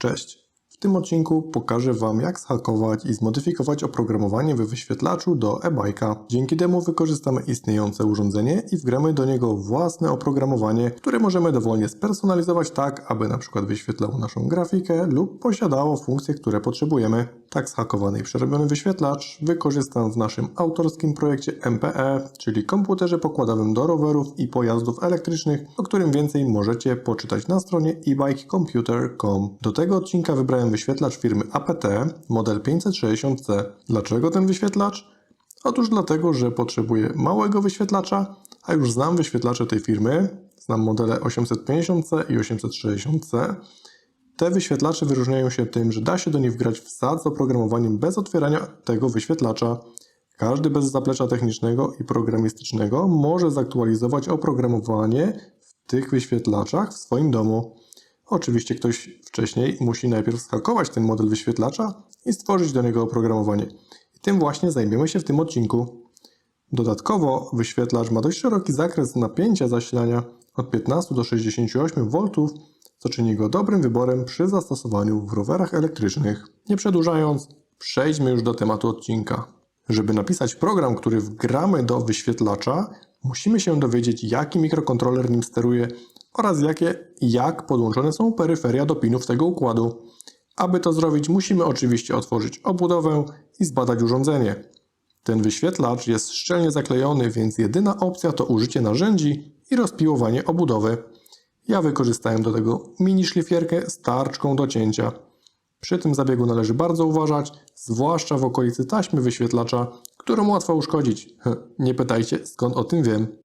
Cześć! Tym odcinku pokażę Wam jak zhakować i zmodyfikować oprogramowanie we wyświetlaczu do e-bike'a. Dzięki temu wykorzystamy istniejące urządzenie i wgramy do niego własne oprogramowanie, które możemy dowolnie spersonalizować tak, aby przykład wyświetlało naszą grafikę lub posiadało funkcje, które potrzebujemy. Tak zhakowany i przerobiony wyświetlacz wykorzystam w naszym autorskim projekcie MPE, czyli komputerze pokładowym do rowerów i pojazdów elektrycznych, o którym więcej możecie poczytać na stronie ebikecomputer.com. Do tego odcinka wybrałem wyświetlacz firmy APT model 560C. Dlaczego ten wyświetlacz? Otóż dlatego, że potrzebuję małego wyświetlacza, a już znam wyświetlacze tej firmy. Znam modele 850C i 860C. Te wyświetlacze wyróżniają się tym, że da się do nich wgrać wsad z oprogramowaniem bez otwierania tego wyświetlacza. Każdy bez zaplecza technicznego i programistycznego może zaktualizować oprogramowanie w tych wyświetlaczach w swoim domu. Oczywiście ktoś wcześniej musi najpierw zhakować ten model wyświetlacza i stworzyć do niego oprogramowanie. I tym właśnie zajmiemy się w tym odcinku. Dodatkowo wyświetlacz ma dość szeroki zakres napięcia zasilania od 15 do 68 V, co czyni go dobrym wyborem przy zastosowaniu w rowerach elektrycznych. Nie przedłużając, przejdźmy już do tematu odcinka. Żeby napisać program, który wgramy do wyświetlacza, musimy się dowiedzieć, jaki mikrokontroler nim steruje oraz jakie jak podłączone są peryferia do pinów tego układu. Aby to zrobić, musimy oczywiście otworzyć obudowę i zbadać urządzenie. Ten wyświetlacz jest szczelnie zaklejony, więc jedyna opcja to użycie narzędzi i rozpiłowanie obudowy. Ja wykorzystałem do tego mini szlifierkę z tarczką do cięcia. Przy tym zabiegu należy bardzo uważać, zwłaszcza w okolicy taśmy wyświetlacza, którą łatwo uszkodzić. Nie pytajcie, skąd o tym wiem.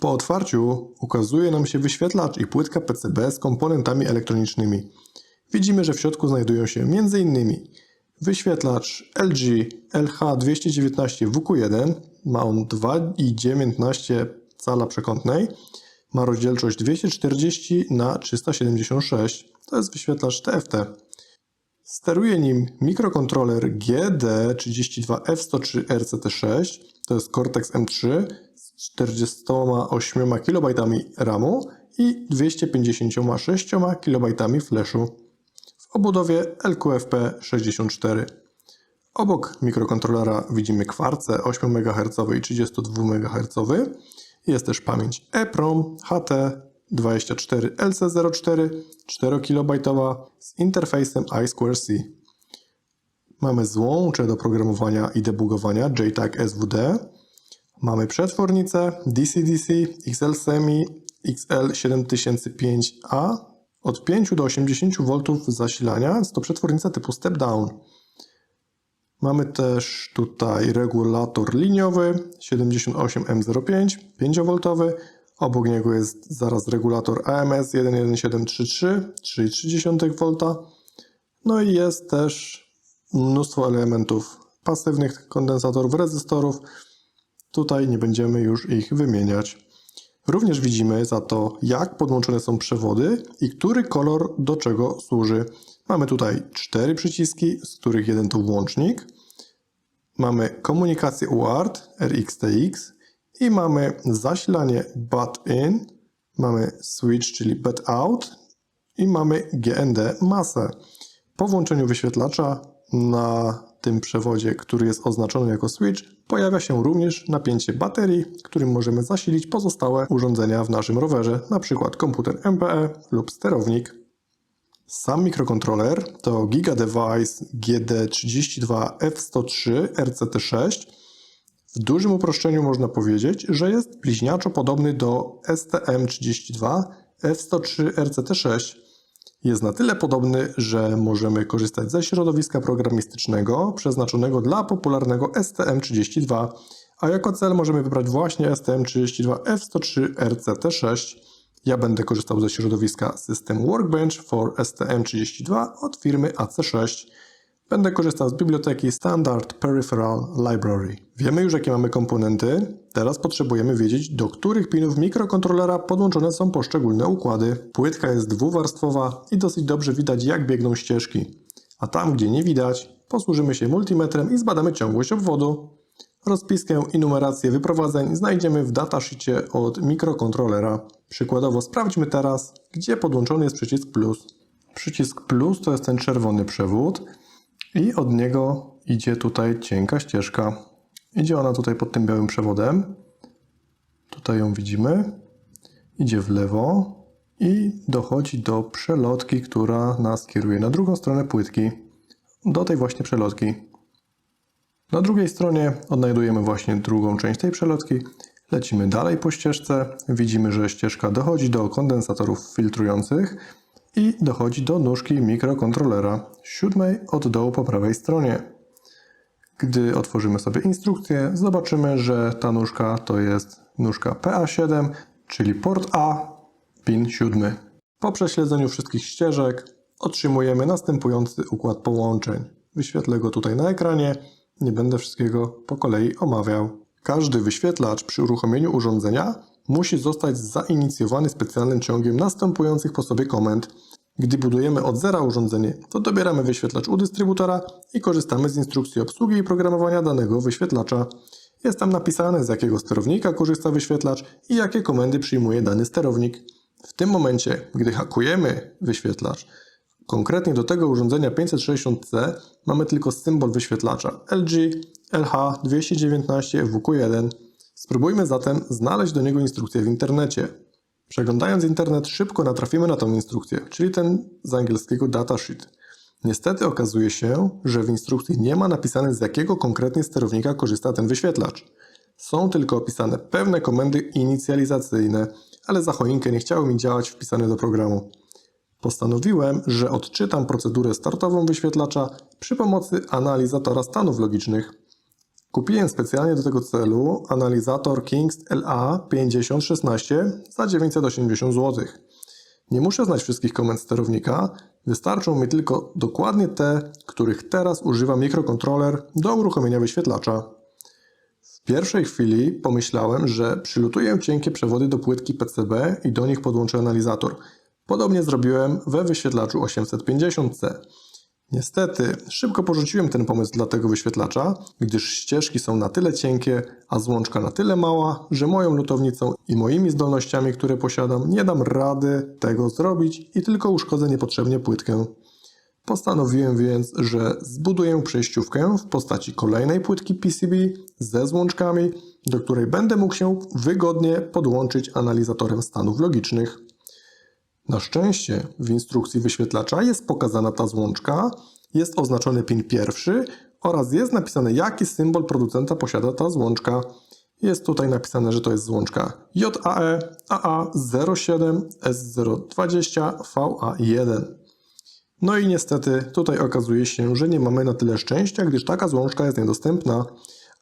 Po otwarciu ukazuje nam się wyświetlacz i płytka PCB z komponentami elektronicznymi. Widzimy, że w środku znajdują się m.in. wyświetlacz LG LH219WQ1, ma on 2,19 cala przekątnej, ma rozdzielczość 240 na 376 to jest wyświetlacz TFT. Steruje nim mikrokontroler GD32F103RCT6, to jest Cortex M3 z 48 KB RAMu i 256 KB flashu w obudowie LQFP64. Obok mikrokontrolera widzimy kwarce 8 MHz i 32 MHz. Jest też pamięć EEPROM HT24LC04 4 KB z interfejsem I2C. Mamy złącze do programowania i debugowania JTAG SWD. Mamy przetwornicę DC-DC XL-SEMI XL7005A od 5 do 80 V zasilania. Jest to przetwornica typu step down. Mamy też tutaj regulator liniowy 78M05 5V. Obok niego jest zaraz regulator AMS 11733 3,3 V. No i jest też mnóstwo elementów pasywnych kondensatorów, rezystorów. Tutaj nie będziemy już ich wymieniać. Również widzimy za to, jak podłączone są przewody i który kolor do czego służy. Mamy tutaj cztery przyciski, z których jeden to włącznik. Mamy komunikację UART RxTX i mamy zasilanie BUT-IN, mamy switch, czyli BUT-OUT i mamy GND masę. Po włączeniu wyświetlacza na tym przewodzie, który jest oznaczony jako switch, pojawia się również napięcie baterii, którym możemy zasilić pozostałe urządzenia w naszym rowerze, np. komputer MPE lub sterownik. Sam mikrokontroler to GigaDevice GD32F103 RCT6. W dużym uproszczeniu można powiedzieć, że jest bliźniaczo podobny do STM32 F103 RCT6. Jest na tyle podobny, że możemy korzystać ze środowiska programistycznego przeznaczonego dla popularnego STM32, a jako cel możemy wybrać właśnie STM32 F103 RCT6. Ja będę korzystał ze środowiska System Workbench for STM32 od firmy AC6. Będę korzystał z biblioteki Standard Peripheral Library. Wiemy już jakie mamy komponenty, teraz potrzebujemy wiedzieć do których pinów mikrokontrolera podłączone są poszczególne układy. Płytka jest dwuwarstwowa i dosyć dobrze widać jak biegną ścieżki. A tam gdzie nie widać, posłużymy się multimetrem i zbadamy ciągłość obwodu. Rozpiskę i numerację wyprowadzeń znajdziemy w datasheetie od mikrokontrolera. Przykładowo sprawdźmy teraz, gdzie podłączony jest przycisk plus. Przycisk plus to jest ten czerwony przewód i od niego idzie tutaj cienka ścieżka. Idzie ona tutaj pod tym białym przewodem. Tutaj ją widzimy. Idzie w lewo i dochodzi do przelotki, która nas kieruje na drugą stronę płytki. Do tej właśnie przelotki. Na drugiej stronie odnajdujemy właśnie drugą część tej przelotki. Lecimy dalej po ścieżce. Widzimy, że ścieżka dochodzi do kondensatorów filtrujących i dochodzi do nóżki mikrokontrolera, siódmej od dołu po prawej stronie. Gdy otworzymy sobie instrukcję, zobaczymy, że ta nóżka to jest nóżka PA7, czyli port A, pin 7. Po prześledzeniu wszystkich ścieżek otrzymujemy następujący układ połączeń. Wyświetlę go tutaj na ekranie, nie będę wszystkiego po kolei omawiał. Każdy wyświetlacz przy uruchomieniu urządzenia musi zostać zainicjowany specjalnym ciągiem następujących po sobie komend. Gdy budujemy od zera urządzenie, to dobieramy wyświetlacz u dystrybutora i korzystamy z instrukcji obsługi i programowania danego wyświetlacza. Jest tam napisane z jakiego sterownika korzysta wyświetlacz i jakie komendy przyjmuje dany sterownik. W tym momencie, gdy hakujemy wyświetlacz, konkretnie do tego urządzenia 560C mamy tylko symbol wyświetlacza LG LH219 WQ1. Spróbujmy zatem znaleźć do niego instrukcję w internecie. Przeglądając internet szybko natrafimy na tą instrukcję, czyli ten z angielskiego datasheet. Niestety okazuje się, że w instrukcji nie ma napisane z jakiego konkretnie sterownika korzysta ten wyświetlacz. Są tylko opisane pewne komendy inicjalizacyjne, ale za choinkę nie chciały mi działać wpisane do programu. Postanowiłem, że odczytam procedurę startową wyświetlacza przy pomocy analizatora stanów logicznych. Kupiłem specjalnie do tego celu analizator King's LA5016 za 980 zł. Nie muszę znać wszystkich komend sterownika, wystarczą mi tylko dokładnie te, których teraz używa mikrokontroler do uruchomienia wyświetlacza. W pierwszej chwili pomyślałem, że przylutuję cienkie przewody do płytki PCB i do nich podłączę analizator. Podobnie zrobiłem we wyświetlaczu 850C. Niestety, szybko porzuciłem ten pomysł dla tego wyświetlacza, gdyż ścieżki są na tyle cienkie, a złączka na tyle mała, że moją lutownicą i moimi zdolnościami, które posiadam, nie dam rady tego zrobić i tylko uszkodzę niepotrzebnie płytkę. Postanowiłem więc, że zbuduję przejściówkę w postaci kolejnej płytki PCB ze złączkami, do której będę mógł się wygodnie podłączyć analizatorem stanów logicznych. Na szczęście w instrukcji wyświetlacza jest pokazana ta złączka, jest oznaczony pin pierwszy oraz jest napisane jaki symbol producenta posiada ta złączka. Jest tutaj napisane, że to jest złączka JAE AA07 S020 VA1. No i niestety tutaj okazuje się, że nie mamy na tyle szczęścia, gdyż taka złączka jest niedostępna,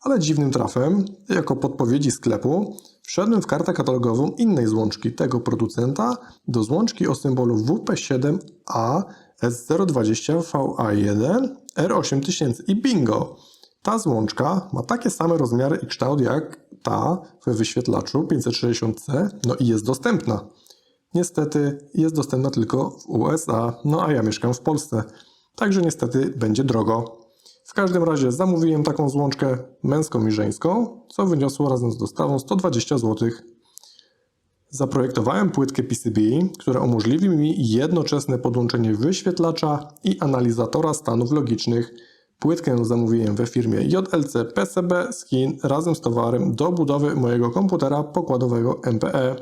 ale dziwnym trafem, jako podpowiedzi sklepu, wszedłem w kartę katalogową innej złączki tego producenta do złączki o symbolu WP7A S020VA1 R8000 i bingo! Ta złączka ma takie same rozmiary i kształt jak ta we wyświetlaczu 560C, no i jest dostępna. Niestety jest dostępna tylko w USA, no a ja mieszkam w Polsce, także niestety będzie drogo. W każdym razie zamówiłem taką złączkę męską i żeńską, co wyniosło razem z dostawą 120 zł. Zaprojektowałem płytkę PCB, która umożliwi mi jednoczesne podłączenie wyświetlacza i analizatora stanów logicznych. Płytkę zamówiłem we firmie JLC PCB z Chin razem z towarem do budowy mojego komputera pokładowego MPE.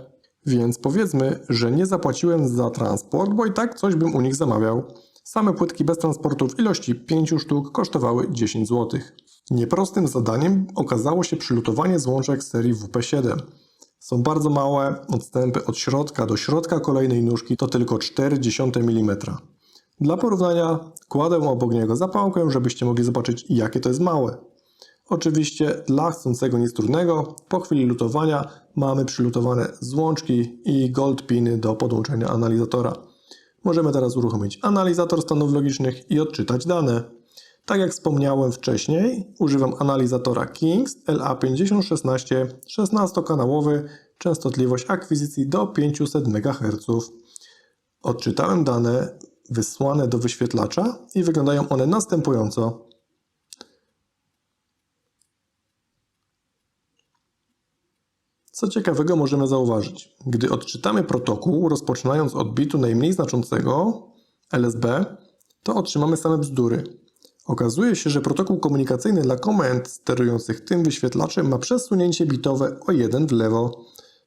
Więc powiedzmy, że nie zapłaciłem za transport, bo i tak coś bym u nich zamawiał. Same płytki bez transportu w ilości 5 sztuk kosztowały 10 zł. Nieprostym zadaniem okazało się przylutowanie złączek serii WP7. Są bardzo małe, odstępy od środka do środka kolejnej nóżki to tylko 0,4 mm. Dla porównania kładę obok niego zapałkę, żebyście mogli zobaczyć jakie to jest małe. Oczywiście dla chcącego nic trudnego, po chwili lutowania mamy przylutowane złączki i gold piny do podłączenia analizatora. Możemy teraz uruchomić analizator stanów logicznych i odczytać dane. Tak jak wspomniałem wcześniej, używam analizatora King's LA5016 16-kanałowy, częstotliwość akwizycji do 500 MHz. Odczytałem dane wysłane do wyświetlacza i wyglądają one następująco. Co ciekawego możemy zauważyć, gdy odczytamy protokół, rozpoczynając od bitu najmniej znaczącego, LSB, to otrzymamy same bzdury. Okazuje się, że protokół komunikacyjny dla komend sterujących tym wyświetlaczem ma przesunięcie bitowe o 1 w lewo.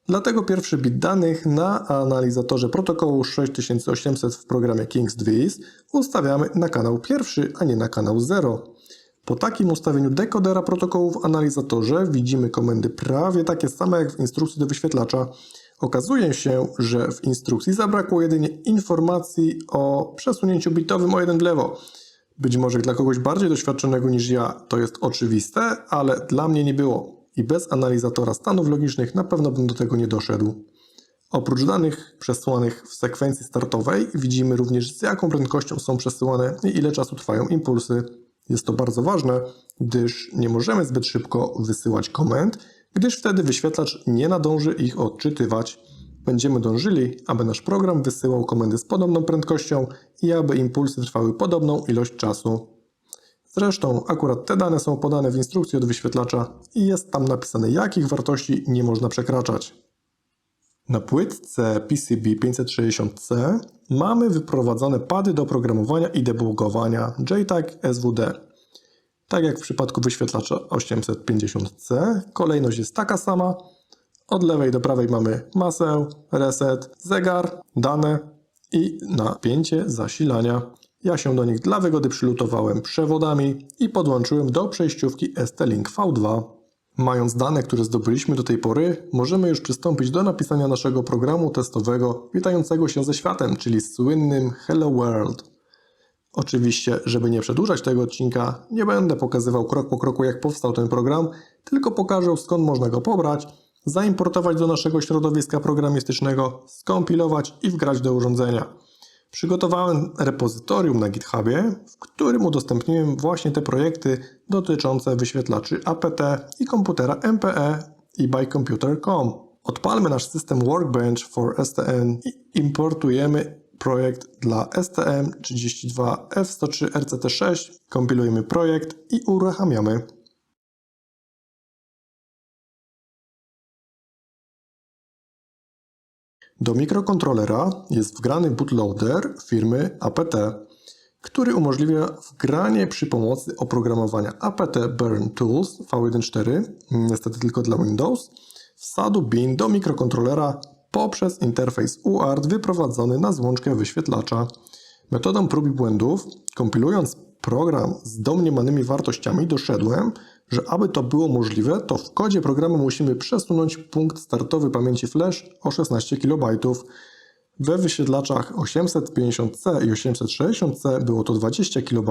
Dlatego pierwszy bit danych na analizatorze protokołu 6800 w programie King's Dvis ustawiamy na kanał pierwszy, a nie na kanał 0. Po takim ustawieniu dekodera protokołu w analizatorze widzimy komendy prawie takie same jak w instrukcji do wyświetlacza. Okazuje się, że w instrukcji zabrakło jedynie informacji o przesunięciu bitowym o 1 w lewo. Być może dla kogoś bardziej doświadczonego niż ja to jest oczywiste, ale dla mnie nie było i bez analizatora stanów logicznych na pewno bym do tego nie doszedł. Oprócz danych przesłanych w sekwencji startowej widzimy również z jaką prędkością są przesyłane i ile czasu trwają impulsy. Jest to bardzo ważne, gdyż nie możemy zbyt szybko wysyłać komend, gdyż wtedy wyświetlacz nie nadąży ich odczytywać. Będziemy dążyli, aby nasz program wysyłał komendy z podobną prędkością i aby impulsy trwały podobną ilość czasu. Zresztą akurat te dane są podane w instrukcji od wyświetlacza i jest tam napisane jakich wartości nie można przekraczać. Na płytce PCB 560C mamy wyprowadzone pady do programowania i debugowania JTAG SWD. Tak jak w przypadku wyświetlacza 850C, kolejność jest taka sama. Od lewej do prawej mamy masę, reset, zegar, dane i napięcie zasilania. Ja się do nich dla wygody przylutowałem przewodami i podłączyłem do przejściówki ST-Link V2. Mając dane, które zdobyliśmy do tej pory, możemy już przystąpić do napisania naszego programu testowego witającego się ze światem, czyli słynnym Hello World. Oczywiście, żeby nie przedłużać tego odcinka, nie będę pokazywał krok po kroku jak powstał ten program, tylko pokażę skąd można go pobrać, zaimportować do naszego środowiska programistycznego, skompilować i wgrać do urządzenia. Przygotowałem repozytorium na GitHubie, w którym udostępniłem właśnie te projekty dotyczące wyświetlaczy APT i komputera MPE i bycomputer.com. Odpalmy nasz system Workbench for STN i importujemy projekt dla STM32F103RCT6, kompilujemy projekt i uruchamiamy. Do mikrokontrolera jest wgrany bootloader firmy APT, który umożliwia wgranie przy pomocy oprogramowania APT Burn Tools V1.4, niestety tylko dla Windows, wsadu bin do mikrokontrolera poprzez interfejs UART wyprowadzony na złączkę wyświetlacza. Metodą prób i błędów, kompilując program z domniemanymi wartościami, doszedłem, że aby to było możliwe, to w kodzie programu musimy przesunąć punkt startowy pamięci flash o 16 KB. We wyświetlaczach 850C i 860C było to 20 KB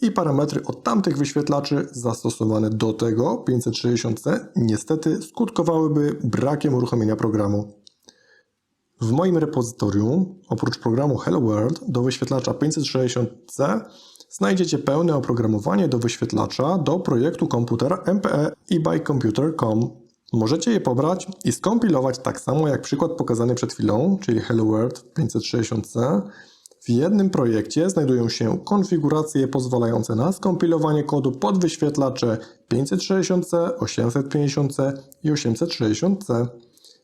i parametry od tamtych wyświetlaczy zastosowane do tego 560C niestety skutkowałyby brakiem uruchomienia programu. W moim repozytorium, oprócz programu Hello World do wyświetlacza 560C znajdziecie pełne oprogramowanie do wyświetlacza do projektu komputera MPE i bycomputer.com. Możecie je pobrać i skompilować tak samo jak przykład pokazany przed chwilą, czyli Hello World 560C. W jednym projekcie znajdują się konfiguracje pozwalające na skompilowanie kodu pod wyświetlacze 560C, 850C i 860C.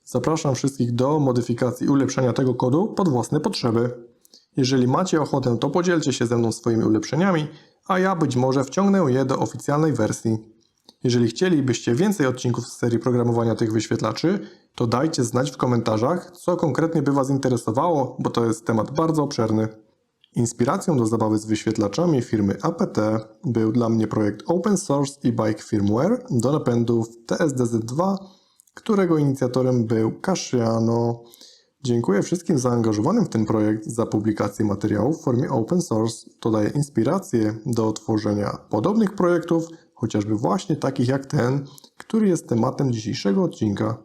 Zapraszam wszystkich do modyfikacji i ulepszenia tego kodu pod własne potrzeby. Jeżeli macie ochotę, to podzielcie się ze mną swoimi ulepszeniami, a ja być może wciągnę je do oficjalnej wersji. Jeżeli chcielibyście więcej odcinków z serii programowania tych wyświetlaczy, to dajcie znać w komentarzach, co konkretnie by Was interesowało, bo to jest temat bardzo obszerny. Inspiracją do zabawy z wyświetlaczami firmy APT był dla mnie projekt Open Source e-bike firmware do napędów TSDZ2, którego inicjatorem był Casciano. Dziękuję wszystkim zaangażowanym w ten projekt za publikację materiałów w formie open source. To daje inspirację do tworzenia podobnych projektów, chociażby właśnie takich jak ten, który jest tematem dzisiejszego odcinka.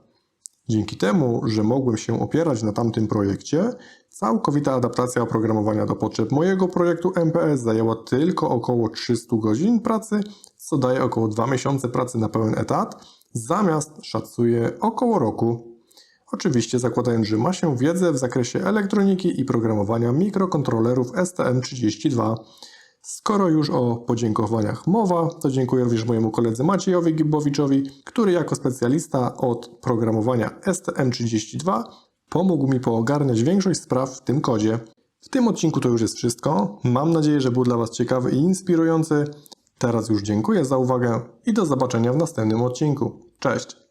Dzięki temu, że mogłem się opierać na tamtym projekcie, całkowita adaptacja oprogramowania do potrzeb mojego projektu MPS zajęła tylko około 300 godzin pracy, co daje około 2 miesiące pracy na pełen etat, zamiast szacuję około roku. Oczywiście zakładając, że ma się wiedzę w zakresie elektroniki i programowania mikrokontrolerów STM32. Skoro już o podziękowaniach mowa, to dziękuję również mojemu koledze Maciejowi Gibowiczowi, który jako specjalista od programowania STM32 pomógł mi poogarniać większość spraw w tym kodzie. W tym odcinku to już jest wszystko. Mam nadzieję, że był dla Was ciekawy i inspirujący. Teraz już dziękuję za uwagę i do zobaczenia w następnym odcinku. Cześć!